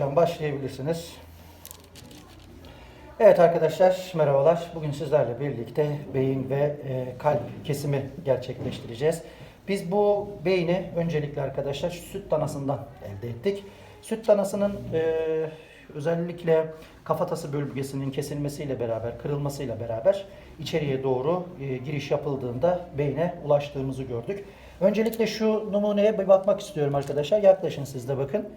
Başlayabilirsiniz. Evet arkadaşlar merhabalar. Bugün sizlerle birlikte beyin ve e, kalp kesimi gerçekleştireceğiz. Biz bu beyni öncelikle arkadaşlar süt danasından elde ettik. Süt danasının e, özellikle kafatası bölgesinin kesilmesiyle beraber, kırılmasıyla beraber içeriye doğru e, giriş yapıldığında beyne ulaştığımızı gördük. Öncelikle şu numuneye bir bakmak istiyorum arkadaşlar. Yaklaşın siz de bakın.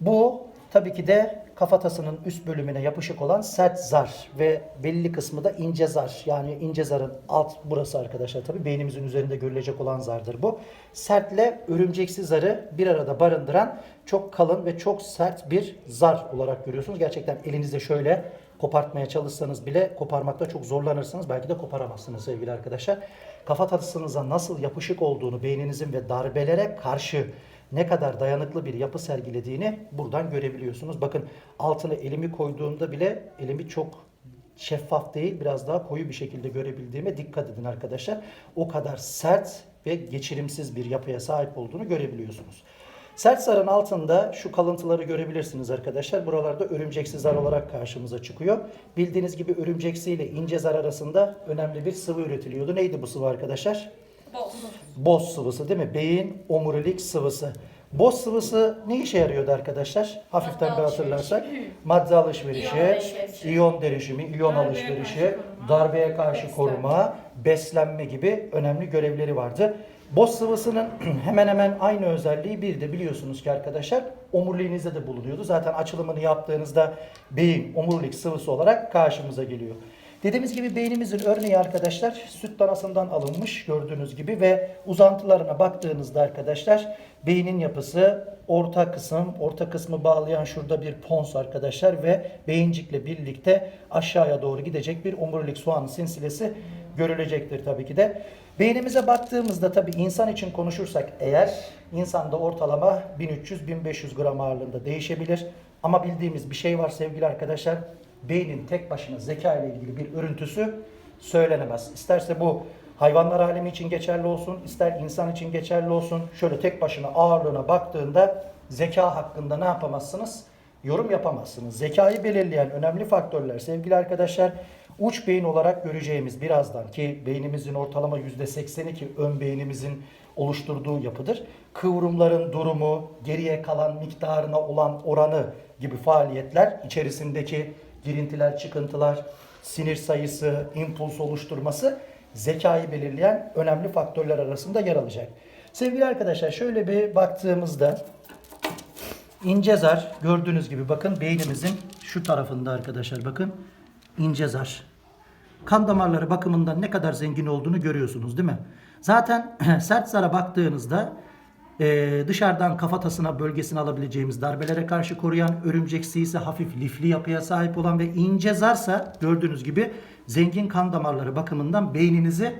Bu tabii ki de kafatasının üst bölümüne yapışık olan sert zar ve belli kısmı da ince zar. Yani ince zarın alt burası arkadaşlar tabii beynimizin üzerinde görülecek olan zardır bu. Sertle örümceksi zarı bir arada barındıran çok kalın ve çok sert bir zar olarak görüyorsunuz. Gerçekten elinizde şöyle kopartmaya çalışsanız bile koparmakta çok zorlanırsınız. Belki de koparamazsınız sevgili arkadaşlar. Kafatasınıza nasıl yapışık olduğunu beyninizin ve darbelere karşı ne kadar dayanıklı bir yapı sergilediğini buradan görebiliyorsunuz. Bakın altına elimi koyduğumda bile elimi çok şeffaf değil biraz daha koyu bir şekilde görebildiğime dikkat edin arkadaşlar. O kadar sert ve geçirimsiz bir yapıya sahip olduğunu görebiliyorsunuz. Sert zarın altında şu kalıntıları görebilirsiniz arkadaşlar. Buralarda örümceksi zar olarak karşımıza çıkıyor. Bildiğiniz gibi örümceksi ile ince zar arasında önemli bir sıvı üretiliyordu. Neydi bu sıvı arkadaşlar? Boz sıvısı değil mi? Beyin omurilik sıvısı. Boz sıvısı ne işe yarıyordu arkadaşlar? Hafiften bir hatırlarsak. Madde alışverişi, İyon alışverişi. iyon derişimi, iyon Darbeye alışverişi, karşı koruma, darbeye karşı beslenme. koruma, beslenme gibi önemli görevleri vardı. Boz sıvısının hemen hemen aynı özelliği bir de biliyorsunuz ki arkadaşlar omuriliğinizde de bulunuyordu. Zaten açılımını yaptığınızda beyin omurilik sıvısı olarak karşımıza geliyor. Dediğimiz gibi beynimizin örneği arkadaşlar süt danasından alınmış gördüğünüz gibi ve uzantılarına baktığınızda arkadaşlar beynin yapısı orta kısım, orta kısmı bağlayan şurada bir pons arkadaşlar ve beyincikle birlikte aşağıya doğru gidecek bir omurilik soğan sinsilesi görülecektir tabii ki de. Beynimize baktığımızda tabii insan için konuşursak eğer insanda ortalama 1300-1500 gram ağırlığında değişebilir. Ama bildiğimiz bir şey var sevgili arkadaşlar. Beynin tek başına zeka ile ilgili bir örüntüsü söylenemez. İsterse bu hayvanlar alemi için geçerli olsun, ister insan için geçerli olsun. Şöyle tek başına ağırlığına baktığında zeka hakkında ne yapamazsınız? Yorum yapamazsınız. Zekayı belirleyen önemli faktörler sevgili arkadaşlar uç beyin olarak göreceğimiz birazdan ki beynimizin ortalama %82 ön beynimizin oluşturduğu yapıdır. Kıvrımların durumu, geriye kalan miktarına olan oranı gibi faaliyetler içerisindeki girintiler, çıkıntılar, sinir sayısı, impuls oluşturması zekayı belirleyen önemli faktörler arasında yer alacak. Sevgili arkadaşlar şöyle bir baktığımızda ince zar gördüğünüz gibi bakın beynimizin şu tarafında arkadaşlar bakın ince zar. Kan damarları bakımından ne kadar zengin olduğunu görüyorsunuz değil mi? Zaten sert zara baktığınızda e, dışarıdan kafatasına bölgesine alabileceğimiz darbelere karşı koruyan örümceksi ise hafif lifli yapıya sahip olan ve ince zarsa gördüğünüz gibi zengin kan damarları bakımından beyninizi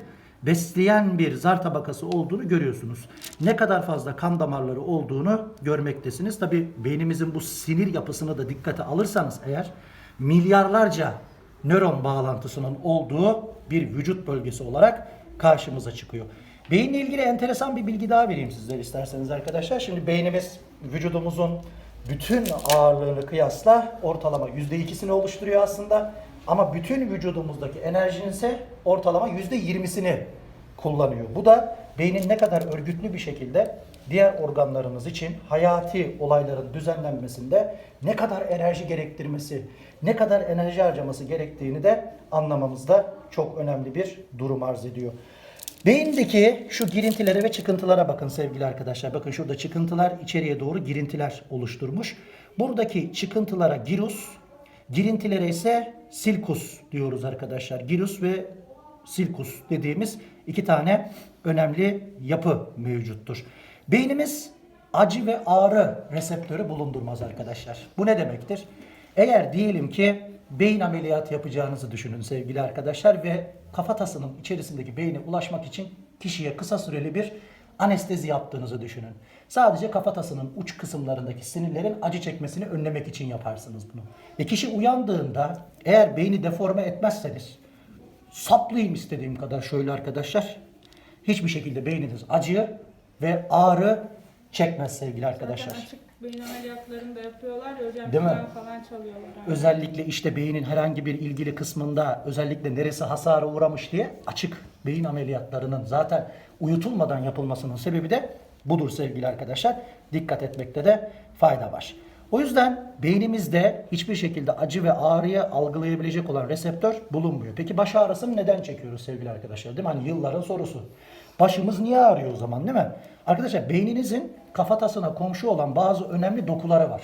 besleyen bir zar tabakası olduğunu görüyorsunuz. Ne kadar fazla kan damarları olduğunu görmektesiniz. Tabi beynimizin bu sinir yapısını da dikkate alırsanız eğer milyarlarca nöron bağlantısının olduğu bir vücut bölgesi olarak karşımıza çıkıyor. Beyinle ilgili enteresan bir bilgi daha vereyim sizlere isterseniz arkadaşlar. Şimdi beynimiz vücudumuzun bütün ağırlığını kıyasla ortalama %2'sini oluşturuyor aslında. Ama bütün vücudumuzdaki enerjinin ise ortalama %20'sini kullanıyor. Bu da beynin ne kadar örgütlü bir şekilde diğer organlarımız için hayati olayların düzenlenmesinde ne kadar enerji gerektirmesi, ne kadar enerji harcaması gerektiğini de anlamamızda çok önemli bir durum arz ediyor. Beyindeki şu girintilere ve çıkıntılara bakın sevgili arkadaşlar. Bakın şurada çıkıntılar içeriye doğru girintiler oluşturmuş. Buradaki çıkıntılara girus, girintilere ise silkus diyoruz arkadaşlar. Girus ve silkus dediğimiz iki tane önemli yapı mevcuttur. Beynimiz acı ve ağrı reseptörü bulundurmaz arkadaşlar. Bu ne demektir? Eğer diyelim ki beyin ameliyatı yapacağınızı düşünün sevgili arkadaşlar ve kafatasının içerisindeki beyne ulaşmak için kişiye kısa süreli bir anestezi yaptığınızı düşünün. Sadece kafatasının uç kısımlarındaki sinirlerin acı çekmesini önlemek için yaparsınız bunu. Ve kişi uyandığında eğer beyni deforme etmezseniz saplayayım istediğim kadar şöyle arkadaşlar. Hiçbir şekilde beyniniz acı ve ağrı çekmez sevgili arkadaşlar. Zaten açık beyin ameliyatlarını da yapıyorlar ya hocam. Değil mi? falan falan çalıyorlar. abi. Özellikle işte beynin herhangi bir ilgili kısmında özellikle neresi hasara uğramış diye açık beyin ameliyatlarının zaten uyutulmadan yapılmasının sebebi de budur sevgili arkadaşlar. Dikkat etmekte de fayda var. O yüzden beynimizde hiçbir şekilde acı ve ağrıyı algılayabilecek olan reseptör bulunmuyor. Peki baş ağrısını neden çekiyoruz sevgili arkadaşlar? Değil mi? Hani yılların sorusu. Başımız niye ağrıyor o zaman değil mi? Arkadaşlar beyninizin kafatasına komşu olan bazı önemli dokuları var.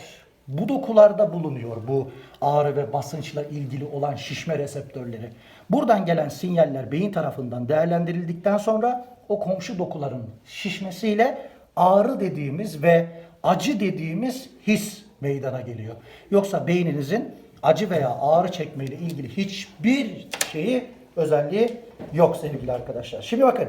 Bu dokularda bulunuyor bu ağrı ve basınçla ilgili olan şişme reseptörleri. Buradan gelen sinyaller beyin tarafından değerlendirildikten sonra o komşu dokuların şişmesiyle ağrı dediğimiz ve acı dediğimiz his meydana geliyor. Yoksa beyninizin acı veya ağrı çekmeyle ilgili hiçbir şeyi özelliği yok sevgili arkadaşlar. Şimdi bakın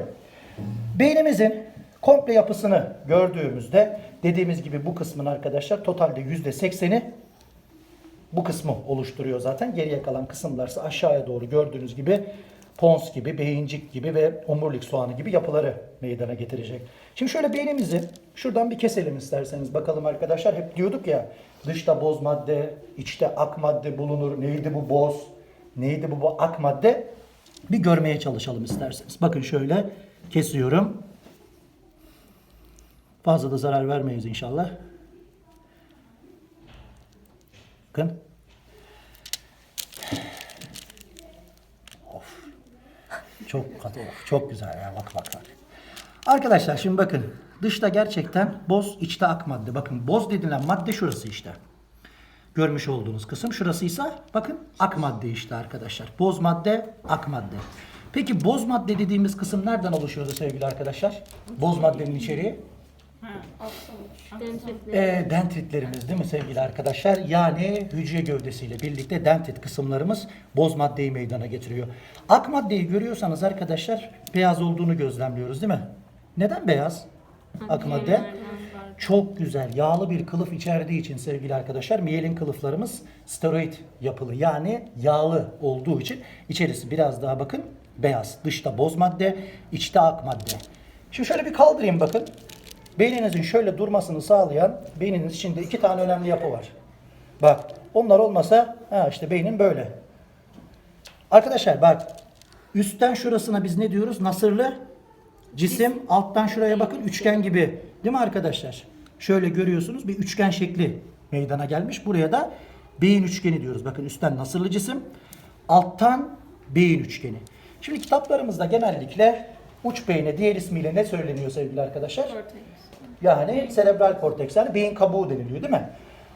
beynimizin komple yapısını gördüğümüzde dediğimiz gibi bu kısmın arkadaşlar totalde %80'i bu kısmı oluşturuyor zaten. Geriye kalan kısımlarsa aşağıya doğru gördüğünüz gibi pons gibi, beyincik gibi ve omurilik soğanı gibi yapıları meydana getirecek. Şimdi şöyle beynimizi şuradan bir keselim isterseniz. Bakalım arkadaşlar hep diyorduk ya dışta boz madde, içte ak madde bulunur. Neydi bu boz? Neydi bu, bu ak madde? Bir görmeye çalışalım isterseniz. Bakın şöyle kesiyorum. Fazla da zarar vermeyiz inşallah. Bakın. Of. Çok katı, of, çok güzel ya bak bak bak. Arkadaşlar şimdi bakın dışta gerçekten boz içte ak madde. Bakın boz denilen madde şurası işte. Görmüş olduğunuz kısım şurasıysa bakın ak madde işte arkadaşlar. Boz madde ak madde. Peki boz madde dediğimiz kısım nereden oluşuyordu sevgili arkadaşlar? Boz maddenin içeriği. E, dendritlerimiz değil mi sevgili arkadaşlar? Yani hücre gövdesiyle birlikte dendrit kısımlarımız boz maddeyi meydana getiriyor. Ak maddeyi görüyorsanız arkadaşlar beyaz olduğunu gözlemliyoruz değil mi? Neden beyaz? Ak madde. Çok güzel yağlı bir kılıf içerdiği için sevgili arkadaşlar miyelin kılıflarımız steroid yapılı yani yağlı olduğu için içerisi biraz daha bakın beyaz. Dışta boz madde, içte ak madde. Şimdi şöyle bir kaldırayım bakın. Beyninizin şöyle durmasını sağlayan beyniniz içinde iki tane önemli yapı var. Bak onlar olmasa ha işte beynin böyle. Arkadaşlar bak üstten şurasına biz ne diyoruz? Nasırlı cisim. Alttan şuraya bakın üçgen gibi. Değil mi arkadaşlar? Şöyle görüyorsunuz bir üçgen şekli meydana gelmiş. Buraya da beyin üçgeni diyoruz. Bakın üstten nasırlı cisim. Alttan beyin üçgeni. Şimdi kitaplarımızda genellikle uç beyne diğer ismiyle ne söyleniyor sevgili arkadaşlar? Yani serebral korteks yani beyin kabuğu deniliyor değil mi?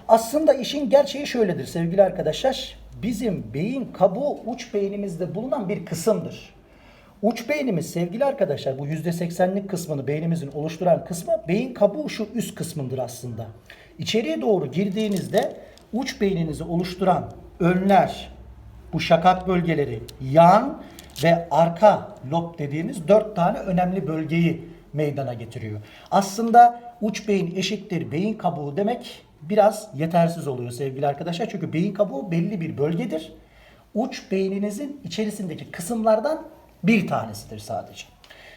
Aslında işin gerçeği şöyledir sevgili arkadaşlar. Bizim beyin kabuğu uç beynimizde bulunan bir kısımdır. Uç beynimiz sevgili arkadaşlar bu %80'lik kısmını beynimizin oluşturan kısmı beyin kabuğu şu üst kısmındır aslında. İçeriye doğru girdiğinizde uç beyninizi oluşturan önler, bu şakak bölgeleri, yan ve arka lob dediğimiz dört tane önemli bölgeyi meydana getiriyor. Aslında uç beyin eşittir beyin kabuğu demek biraz yetersiz oluyor sevgili arkadaşlar. Çünkü beyin kabuğu belli bir bölgedir. Uç beyninizin içerisindeki kısımlardan bir tanesidir sadece.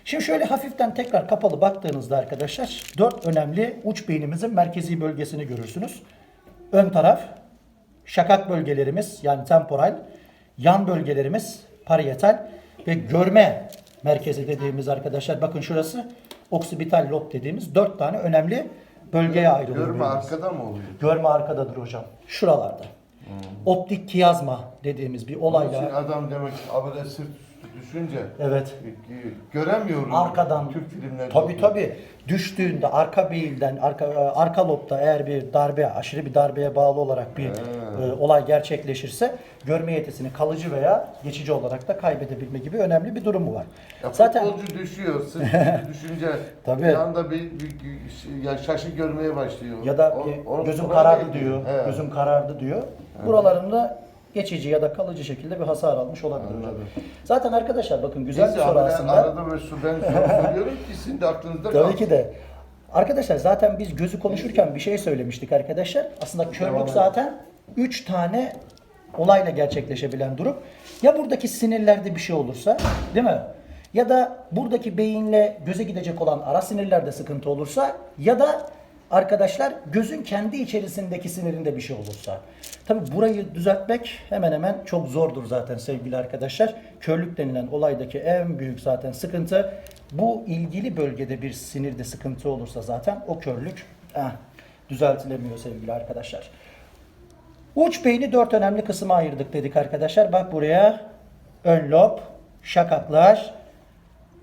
Şimdi şöyle hafiften tekrar kapalı baktığınızda arkadaşlar dört önemli uç beynimizin merkezi bölgesini görürsünüz. Ön taraf, şakak bölgelerimiz yani temporal, yan bölgelerimiz parietal ve görme merkezi dediğimiz arkadaşlar bakın şurası oksipital lob dediğimiz dört tane önemli bölgeye ayrılıyor. Görme beynimiz. arkada mı oluyor? Görme arkadadır hocam. Şuralarda. Optik kiyazma dediğimiz bir Onun için olayla adam demek abone sırt düşünce evet göremiyorum. arkadan Türk filmlerinde. tabi tabi düştüğünde arka beyilden arka arka lobda eğer bir darbe aşırı bir darbeye bağlı olarak bir e, olay gerçekleşirse görme yetisini kalıcı veya geçici olarak da kaybedebilme gibi önemli bir durumu var. Ya Zaten futbolcu düşüyor düşünce Tabii. bir anda bir, bir, bir- ya şaşı görmeye başlıyor. ya da O- e, onu gözüm karardı bekliyor. diyor. He. Gözüm karardı diyor. Buralarında geçici ya da kalıcı şekilde bir hasar almış olabilir hocam. Anladım. Zaten arkadaşlar bakın güzel bir soru ben aslında. arada böyle su ben soru soruyorum ki sizin de aklınızda Tabii kalsın. ki de. Arkadaşlar zaten biz gözü konuşurken bir şey söylemiştik arkadaşlar. Aslında körlük zaten 3 tane olayla gerçekleşebilen durum. Ya buradaki sinirlerde bir şey olursa, değil mi? Ya da buradaki beyinle göze gidecek olan ara sinirlerde sıkıntı olursa ya da arkadaşlar gözün kendi içerisindeki sinirinde bir şey olursa. Tabi burayı düzeltmek hemen hemen çok zordur zaten sevgili arkadaşlar. Körlük denilen olaydaki en büyük zaten sıkıntı bu ilgili bölgede bir sinirde sıkıntı olursa zaten o körlük eh, düzeltilemiyor sevgili arkadaşlar. Uç beyni dört önemli kısma ayırdık dedik arkadaşlar. Bak buraya ön lob, şakaklar,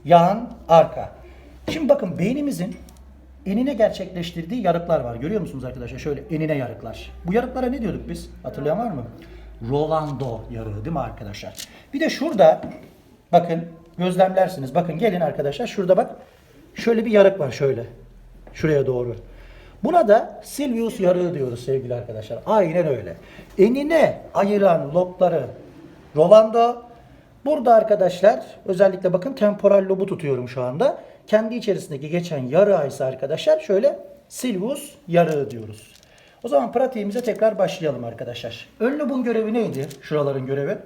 yan, arka. Şimdi bakın beynimizin enine gerçekleştirdiği yarıklar var. Görüyor musunuz arkadaşlar? Şöyle enine yarıklar. Bu yarıklara ne diyorduk biz? Hatırlayan var mı? Rolando yarığı değil mi arkadaşlar? Bir de şurada bakın gözlemlersiniz. Bakın gelin arkadaşlar şurada bak. Şöyle bir yarık var şöyle. Şuraya doğru. Buna da Silvius yarığı diyoruz sevgili arkadaşlar. Aynen öyle. Enine ayıran lobları Rolando. Burada arkadaşlar özellikle bakın temporal lobu tutuyorum şu anda. Kendi içerisindeki geçen yarığı ise arkadaşlar şöyle Silvius yarığı diyoruz. O zaman pratiğimize tekrar başlayalım arkadaşlar. Ön lobun görevi neydi? Şuraların görevi.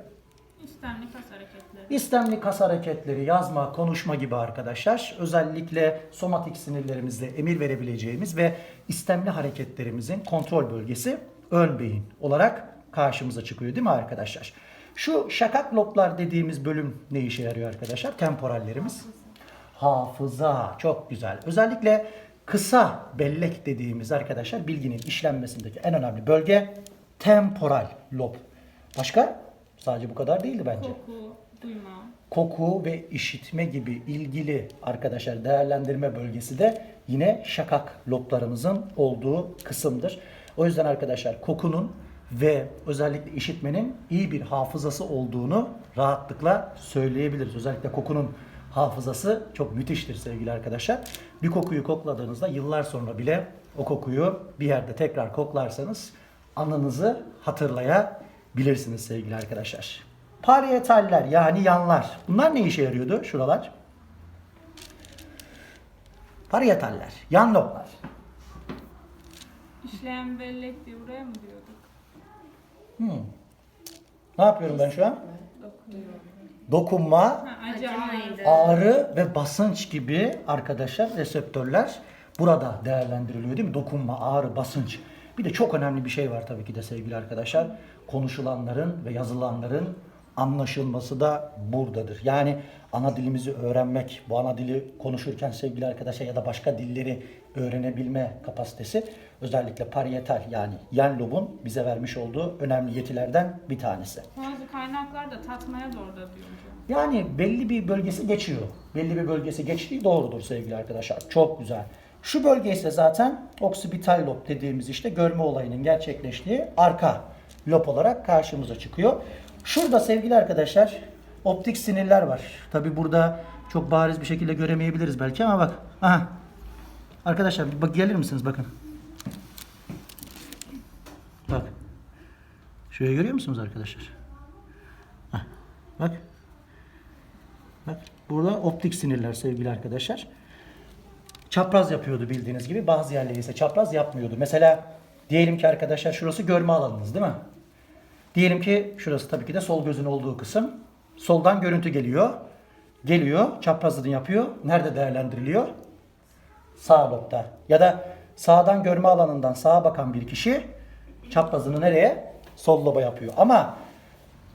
İstemli kas hareketleri. İstemli kas hareketleri, yazma, konuşma gibi arkadaşlar. Özellikle somatik sinirlerimizle emir verebileceğimiz ve istemli hareketlerimizin kontrol bölgesi ön beyin olarak karşımıza çıkıyor değil mi arkadaşlar? Şu şakak loblar dediğimiz bölüm ne işe yarıyor arkadaşlar? Temporallerimiz. Hafıza çok güzel. Özellikle kısa bellek dediğimiz arkadaşlar bilginin işlenmesindeki en önemli bölge temporal lob. Başka? Sadece bu kadar değildi bence Koku, duyma. koku ve işitme gibi ilgili arkadaşlar değerlendirme bölgesi de yine şakak loblarımızın olduğu kısımdır. O yüzden arkadaşlar kokunun ve özellikle işitmenin iyi bir hafızası olduğunu rahatlıkla söyleyebiliriz. Özellikle kokunun hafızası çok müthiştir sevgili arkadaşlar. Bir kokuyu kokladığınızda yıllar sonra bile o kokuyu bir yerde tekrar koklarsanız anınızı hatırlayabilirsiniz sevgili arkadaşlar. Paryetaller yani yanlar. Bunlar ne işe yarıyordu şuralar? Paryetaller, yan loblar. İşleyen bellek diye buraya mı diyorduk? Hmm. Ne yapıyorum ben şu an? Dokunma, ağrı ve basınç gibi arkadaşlar reseptörler burada değerlendiriliyor değil mi? Dokunma, ağrı, basınç. Bir de çok önemli bir şey var tabii ki de sevgili arkadaşlar. Konuşulanların ve yazılanların anlaşılması da buradadır. Yani ana dilimizi öğrenmek, bu ana dili konuşurken sevgili arkadaşlar ya da başka dilleri öğrenebilme kapasitesi özellikle parietal yani yan lobun bize vermiş olduğu önemli yetilerden bir tanesi. Bazı kaynaklar da tatmaya da orada diyor hocam. Yani belli bir bölgesi geçiyor. Belli bir bölgesi geçtiği doğrudur sevgili arkadaşlar. Çok güzel. Şu bölge ise zaten oksipital lob dediğimiz işte görme olayının gerçekleştiği arka lob olarak karşımıza çıkıyor. Şurada sevgili arkadaşlar optik sinirler var. Tabi burada çok bariz bir şekilde göremeyebiliriz belki ama bak. Aha. Arkadaşlar bak gelir misiniz bakın. Bak. Şuraya görüyor musunuz arkadaşlar? Hah. Bak. Bak burada optik sinirler sevgili arkadaşlar. Çapraz yapıyordu bildiğiniz gibi. Bazı yerleri ise çapraz yapmıyordu. Mesela diyelim ki arkadaşlar şurası görme alanınız değil mi? Diyelim ki şurası tabii ki de sol gözün olduğu kısım. Soldan görüntü geliyor. Geliyor, çaprazını yapıyor. Nerede değerlendiriliyor? Sağ lobda. Ya da sağdan görme alanından sağa bakan bir kişi çaprazını nereye? Sol loba yapıyor. Ama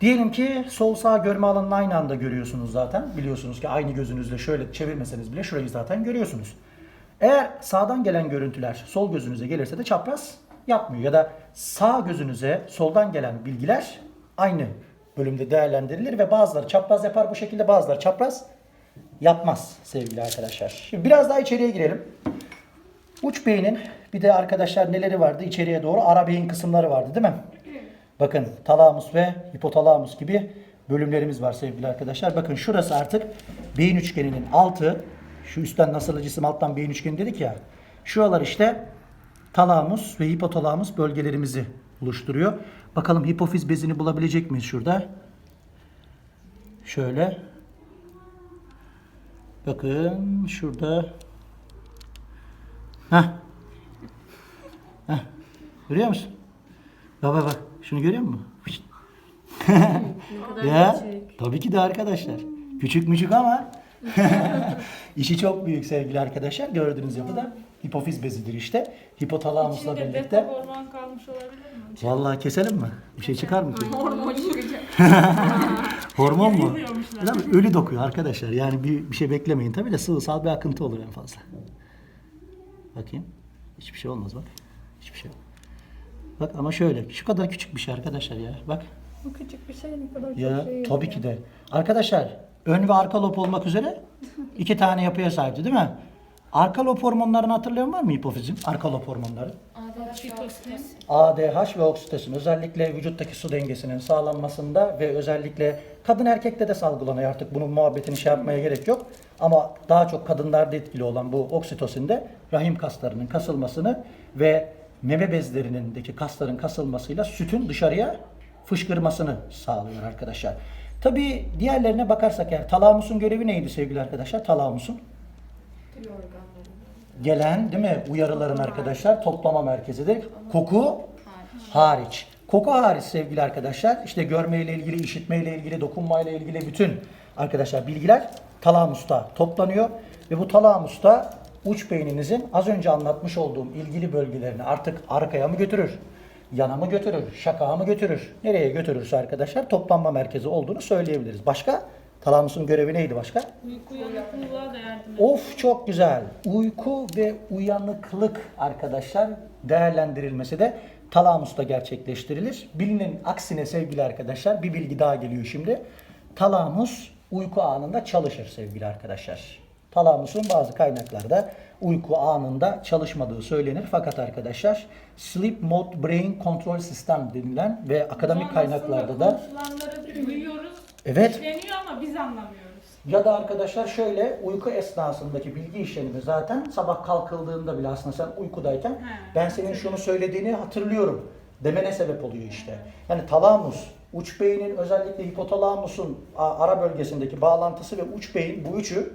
Diyelim ki sol sağ görme alanını aynı anda görüyorsunuz zaten. Biliyorsunuz ki aynı gözünüzle şöyle çevirmeseniz bile şurayı zaten görüyorsunuz. Eğer sağdan gelen görüntüler sol gözünüze gelirse de çapraz yapmıyor. Ya da sağ gözünüze soldan gelen bilgiler aynı bölümde değerlendirilir ve bazıları çapraz yapar bu şekilde bazıları çapraz yapmaz sevgili arkadaşlar. Şimdi biraz daha içeriye girelim. Uç beynin bir de arkadaşlar neleri vardı? İçeriye doğru ara beyin kısımları vardı değil mi? Bakın talamus ve hipotalamus gibi bölümlerimiz var sevgili arkadaşlar. Bakın şurası artık beyin üçgeninin altı. Şu üstten nasıl cisim alttan beyin üçgeni dedik ya. Şuralar işte talamus ve hipotalamus bölgelerimizi oluşturuyor. Bakalım hipofiz bezini bulabilecek miyiz şurada? Şöyle. Bakın şurada. Heh. Heh. Görüyor musun? Bak bak bak. Şunu görüyor musun? Ya tabii ki de arkadaşlar. Küçük müçük ama işi çok büyük sevgili arkadaşlar. Gördüğünüz yapıda Hipofiz bezidir işte. Hipotalamusla İçinde birlikte. beta hormon kalmış olabilir mi? Vallahi keselim mi? Bir şey çıkar mı ki? Hormon çıkacak. Hormon mu? Değil mi? Ölü dokuyor arkadaşlar. Yani bir, bir şey beklemeyin. Tabii de sıvısal bir akıntı olur en fazla. Bakayım. Hiçbir şey olmaz bak. Hiçbir şey yok. Bak ama şöyle. Şu kadar küçük bir şey arkadaşlar ya. Bak. Bu küçük bir şey ne kadar çok Ya şey tabii ki de. Arkadaşlar ön ve arka lob olmak üzere iki tane yapıya sahipti değil mi? Arka lob hormonlarını hatırlayan var mı hipofizin? Arka lob hormonları. ADH ve oksitosin özellikle vücuttaki su dengesinin sağlanmasında ve özellikle kadın erkekte de salgılanıyor artık bunun muhabbetini şey yapmaya gerek yok. Ama daha çok kadınlarda etkili olan bu oksitosin de rahim kaslarının kasılmasını ve meme bezlerindeki kasların kasılmasıyla sütün dışarıya fışkırmasını sağlıyor arkadaşlar. Tabii diğerlerine bakarsak eğer talamusun görevi neydi sevgili arkadaşlar? Talamusun gelen değil mi uyarıların arkadaşlar toplama merkezidir. Koku hariç. Koku hariç sevgili arkadaşlar işte görmeyle ilgili, işitmeyle ilgili, dokunmayla ilgili bütün arkadaşlar bilgiler talamusta toplanıyor ve bu talamusta uç beyninizin az önce anlatmış olduğum ilgili bölgelerini artık arkaya mı götürür, yana mı götürür, şakağa mı götürür, nereye götürürse arkadaşlar toplanma merkezi olduğunu söyleyebiliriz. Başka? Talamusun görevi neydi başka? Uyku uyanıklılığa da yardım ediyor. Of çok güzel. Uyku ve uyanıklık arkadaşlar değerlendirilmesi de talamusta gerçekleştirilir. Bilinin aksine sevgili arkadaşlar bir bilgi daha geliyor şimdi. Talamus uyku anında çalışır sevgili arkadaşlar. Talamusun bazı kaynaklarda uyku anında çalışmadığı söylenir. Fakat arkadaşlar Sleep Mode Brain Control System denilen ve akademik kaynaklarda da duyuyoruz. Evet. işleniyor ama biz anlamıyoruz. Ya da arkadaşlar şöyle uyku esnasındaki bilgi işlenimi zaten sabah kalkıldığında bile aslında sen uykudayken He. ben senin şunu söylediğini hatırlıyorum demene sebep oluyor işte. Yani talamus, uç beynin özellikle hipotalamusun ara bölgesindeki bağlantısı ve uç beyin bu üçü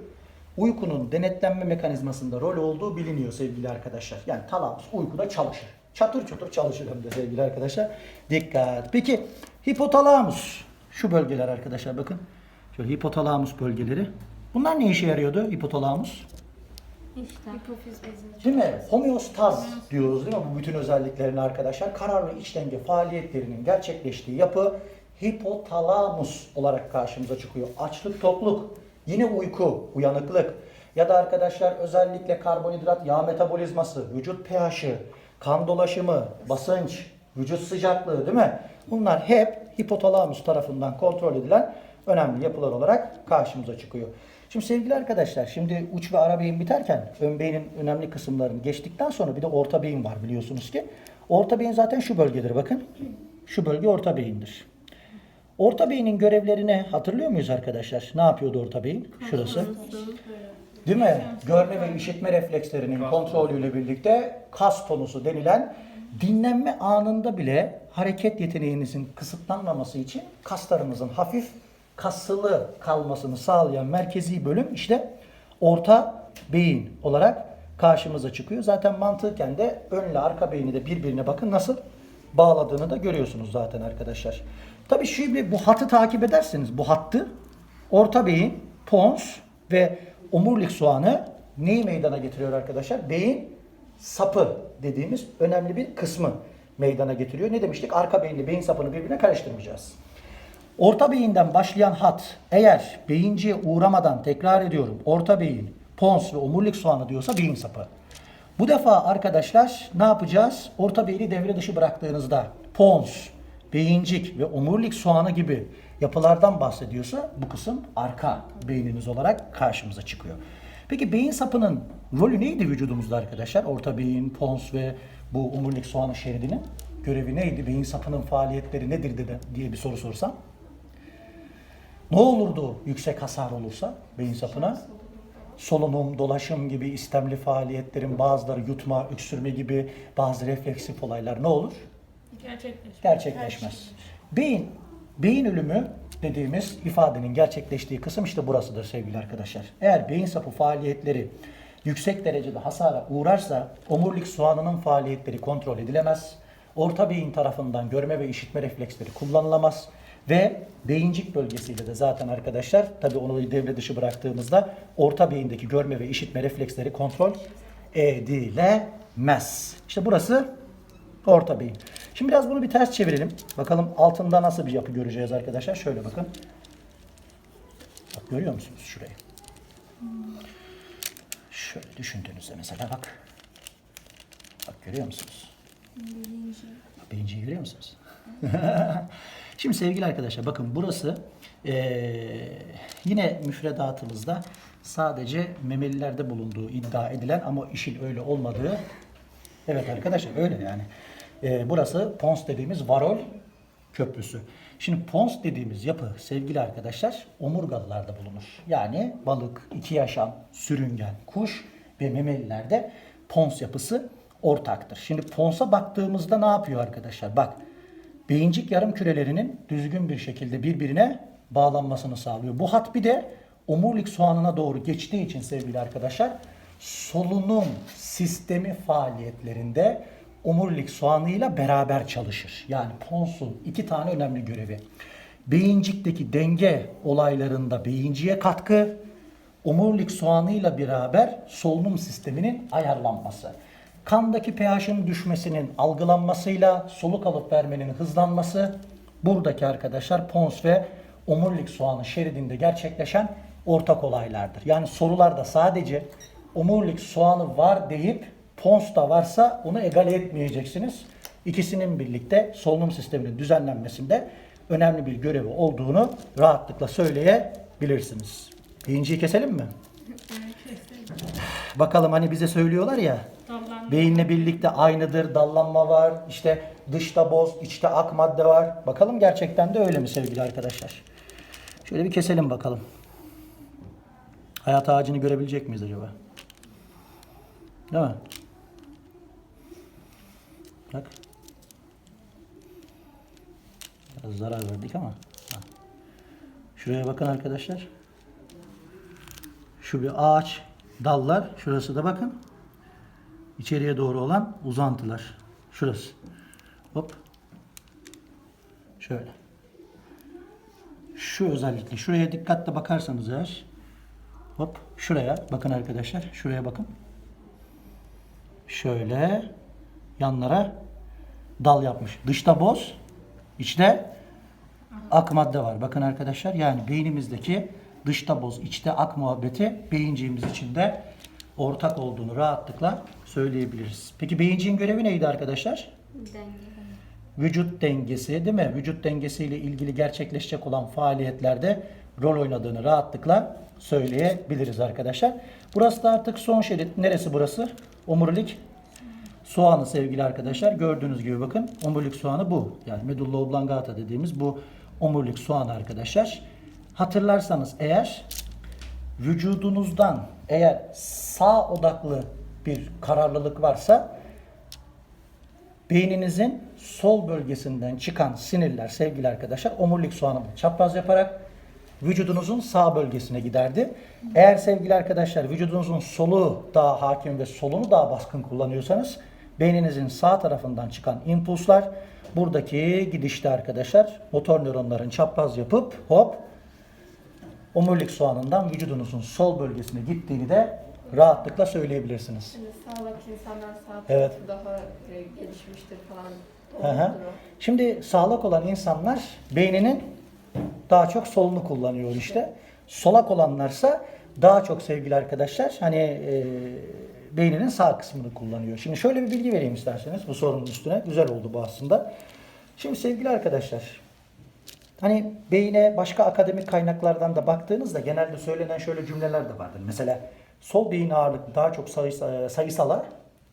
uykunun denetlenme mekanizmasında rol olduğu biliniyor sevgili arkadaşlar. Yani talamus uykuda çalışır. Çatır çutur çalışır hem de sevgili arkadaşlar. Dikkat. Peki hipotalamus şu bölgeler arkadaşlar bakın. Şöyle hipotalamus bölgeleri. Bunlar ne işe yarıyordu hipotalamus? Hipofiz bezi. Değil mi? Homeostaz diyoruz değil mi bu bütün özelliklerini arkadaşlar? Kararlı iç denge faaliyetlerinin gerçekleştiği yapı hipotalamus olarak karşımıza çıkıyor. Açlık, tokluk, yine uyku, uyanıklık ya da arkadaşlar özellikle karbonhidrat, yağ metabolizması, vücut pH'i, kan dolaşımı, basınç, vücut sıcaklığı değil mi? Bunlar hep hipotalamus tarafından kontrol edilen önemli yapılar olarak karşımıza çıkıyor. Şimdi sevgili arkadaşlar, şimdi uç ve ara beyin biterken ön beynin önemli kısımlarını geçtikten sonra bir de orta beyin var biliyorsunuz ki. Orta beyin zaten şu bölgedir bakın. Şu bölge orta beyindir. Orta beynin görevlerini hatırlıyor muyuz arkadaşlar? Ne yapıyordu orta beyin? Şurası. Değil mi? Görme ve işitme reflekslerinin kontrolüyle birlikte kas tonusu denilen dinlenme anında bile hareket yeteneğinizin kısıtlanmaması için kaslarımızın hafif kasılı kalmasını sağlayan merkezi bölüm işte orta beyin olarak karşımıza çıkıyor. Zaten mantıken de önle arka beyni de birbirine bakın nasıl bağladığını da görüyorsunuz zaten arkadaşlar. Tabii şimdi bu hattı takip ederseniz bu hattı orta beyin, pons ve omurilik soğanı neyi meydana getiriyor arkadaşlar? Beyin sapı dediğimiz önemli bir kısmı meydana getiriyor. Ne demiştik? Arka beyinle beyin sapını birbirine karıştırmayacağız. Orta beyinden başlayan hat eğer beyinciye uğramadan tekrar ediyorum orta beyin, pons ve omurilik soğanı diyorsa beyin sapı. Bu defa arkadaşlar ne yapacağız? Orta beyni devre dışı bıraktığınızda pons, beyincik ve omurilik soğanı gibi yapılardan bahsediyorsa bu kısım arka beyniniz olarak karşımıza çıkıyor. Peki beyin sapının rolü neydi vücudumuzda arkadaşlar? Orta beyin, pons ve bu omurilik soğanı şeridinin görevi neydi? Beyin sapının faaliyetleri nedir dedi diye bir soru sorsam. Ne olurdu yüksek hasar olursa beyin sapına? Solunum, dolaşım gibi istemli faaliyetlerin bazıları yutma, öksürme gibi bazı refleksif olaylar ne olur? Gerçekleşmiş. Gerçekleşmez. Beyin, beyin ölümü dediğimiz ifadenin gerçekleştiği kısım işte burasıdır sevgili arkadaşlar. Eğer beyin sapı faaliyetleri yüksek derecede hasara uğrarsa omurilik soğanının faaliyetleri kontrol edilemez. Orta beyin tarafından görme ve işitme refleksleri kullanılamaz. Ve beyincik bölgesiyle de zaten arkadaşlar tabi onu devre dışı bıraktığımızda orta beyindeki görme ve işitme refleksleri kontrol edilemez. İşte burası orta beyin. Şimdi biraz bunu bir ters çevirelim. Bakalım altında nasıl bir yapı göreceğiz arkadaşlar. Şöyle bakın. Bak görüyor musunuz şurayı? Şöyle düşündüğünüzde mesela bak. Bak görüyor musunuz? Beyinciyi görüyor musunuz? Şimdi sevgili arkadaşlar bakın burası eee, yine müfredatımızda sadece memelilerde bulunduğu iddia edilen ama işin öyle olmadığı evet arkadaşlar öyle yani. Eee, burası Pons dediğimiz varol köprüsü. Şimdi Pons dediğimiz yapı sevgili arkadaşlar omurgalılarda bulunur. Yani balık, iki yaşam, sürüngen, kuş ve memelilerde Pons yapısı ortaktır. Şimdi Pons'a baktığımızda ne yapıyor arkadaşlar? Bak beyincik yarım kürelerinin düzgün bir şekilde birbirine bağlanmasını sağlıyor. Bu hat bir de omurilik soğanına doğru geçtiği için sevgili arkadaşlar solunum sistemi faaliyetlerinde omurilik soğanıyla beraber çalışır. Yani Pons'un iki tane önemli görevi. Beyincikteki denge olaylarında beyinciye katkı, omurilik soğanıyla beraber solunum sisteminin ayarlanması. Kandaki pH'in düşmesinin algılanmasıyla soluk alıp vermenin hızlanması buradaki arkadaşlar pons ve omurilik soğanı şeridinde gerçekleşen ortak olaylardır. Yani sorularda sadece omurilik soğanı var deyip pons da varsa onu egale etmeyeceksiniz. İkisinin birlikte solunum sisteminin düzenlenmesinde önemli bir görevi olduğunu rahatlıkla söyleyebilirsiniz. Beyinciyi keselim mi? Bakalım hani bize söylüyorlar ya Dallanma. beyinle birlikte aynıdır, dallanma var, işte dışta boz, içte ak madde var. Bakalım gerçekten de öyle mi sevgili arkadaşlar? Şöyle bir keselim bakalım. Hayat ağacını görebilecek miyiz acaba? Değil mi? Bak. Biraz zarar verdik ama. Şuraya bakın arkadaşlar. Şu bir ağaç, dallar. Şurası da bakın. İçeriye doğru olan uzantılar. Şurası. Hop. Şöyle. Şu özellikle. Şuraya dikkatle bakarsanız eğer. Hop. Şuraya. Bakın arkadaşlar. Şuraya bakın. Şöyle. Yanlara dal yapmış. Dışta boz. içte ak madde var. Bakın arkadaşlar yani beynimizdeki dışta boz, içte ak muhabbeti beyinciğimiz için de ortak olduğunu rahatlıkla söyleyebiliriz. Peki beyinciğin görevi neydi arkadaşlar? Vücut dengesi değil mi? Vücut dengesiyle ilgili gerçekleşecek olan faaliyetlerde rol oynadığını rahatlıkla söyleyebiliriz arkadaşlar. Burası da artık son şerit. Neresi burası? Omurilik soğanı sevgili arkadaşlar. Gördüğünüz gibi bakın omurilik soğanı bu. Yani medulla oblongata dediğimiz bu omurilik soğanı arkadaşlar. Hatırlarsanız eğer vücudunuzdan eğer sağ odaklı bir kararlılık varsa beyninizin sol bölgesinden çıkan sinirler sevgili arkadaşlar omurilik soğanını çapraz yaparak vücudunuzun sağ bölgesine giderdi. Eğer sevgili arkadaşlar vücudunuzun solu daha hakim ve solunu daha baskın kullanıyorsanız beyninizin sağ tarafından çıkan impulslar buradaki gidişte arkadaşlar motor nöronların çapraz yapıp hop omurilik soğanından vücudunuzun sol bölgesine gittiğini de rahatlıkla söyleyebilirsiniz. Şimdi sağlık insanlar sağ Evet. daha e, gelişmiştir falan. Şimdi sağlak olan insanlar beyninin daha çok solunu kullanıyor işte. Solak olanlarsa daha çok sevgili arkadaşlar hani e, beyninin sağ kısmını kullanıyor. Şimdi şöyle bir bilgi vereyim isterseniz bu sorunun üstüne. Güzel oldu bu aslında. Şimdi sevgili arkadaşlar hani beyine başka akademik kaynaklardan da baktığınızda genelde söylenen şöyle cümleler de vardır. Mesela sol beyin ağırlıklı daha çok sayıs- e, sayısalar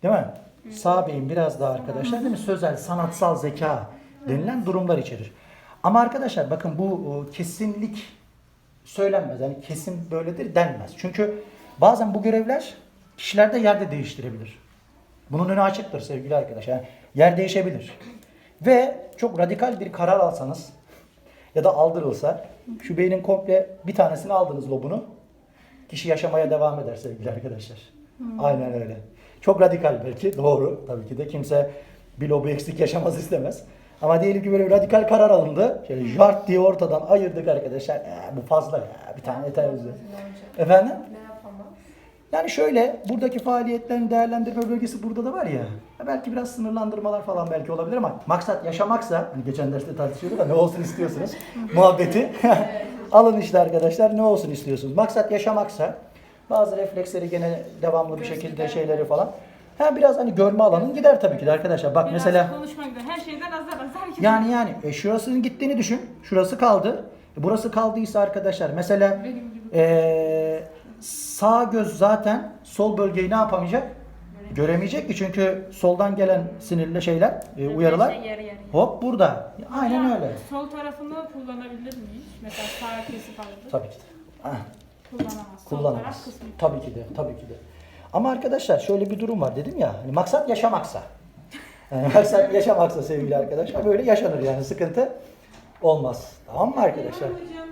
değil mi? Sağ beyin biraz daha arkadaşlar değil mi? Sözel, sanatsal zeka denilen durumlar içerir. Ama arkadaşlar bakın bu e, kesinlik söylenmez. Yani kesin böyledir denmez. Çünkü bazen bu görevler kişilerde yerde değiştirebilir. Bunun önü açıktır sevgili arkadaşlar. Yani yer değişebilir. Ve çok radikal bir karar alsanız ya da aldırılsa şu beynin komple bir tanesini aldınız lobunu. Kişi yaşamaya devam eder sevgili arkadaşlar. Aynen öyle. Çok radikal belki doğru tabii ki de kimse bir lobu eksik yaşamaz istemez. Ama diyelim ki böyle bir radikal karar alındı. Şöyle jart diye ortadan ayırdık arkadaşlar. "Ee, bu fazla ya bir tane yeter bize. Efendim? Yani şöyle buradaki faaliyetlerin değerlendirme bölgesi burada da var ya. ya Belki biraz sınırlandırmalar falan belki olabilir ama maksat yaşamaksa hani geçen derste tartışıyorduk da ne olsun istiyorsunuz muhabbeti. Alın işte arkadaşlar ne olsun istiyorsunuz. Maksat yaşamaksa bazı refleksleri gene devamlı bir şekilde şeyleri falan. Ha biraz hani görme alanın gider tabii ki de arkadaşlar. Bak Biraz mesela konuşmak da her şeyden azar azar gidiyor. yani yani e, şurasının gittiğini düşün. Şurası kaldı. E, burası kaldıysa arkadaşlar mesela Benim gibi. e, sağ göz zaten sol bölgeyi ne yapamayacak? Göremeyecek ki çünkü soldan gelen sinirli şeyler, e, uyarılar şey yarı yarıya. hop burada. Aynen Ama öyle. Sol tarafını kullanabilir miyiz? Mesela sağ kesip aldı. Tabii ki de. Ah, Kullanamaz. Sol taraf kullanamaz. kısmı. Tabii ki de, tabii ki de. Ama arkadaşlar şöyle bir durum var dedim ya. Hani maksat yaşamaksa. Yani maksat yaşamaksa sevgili arkadaşlar böyle yaşanır yani sıkıntı olmaz. Tamam mı arkadaşlar? Hocam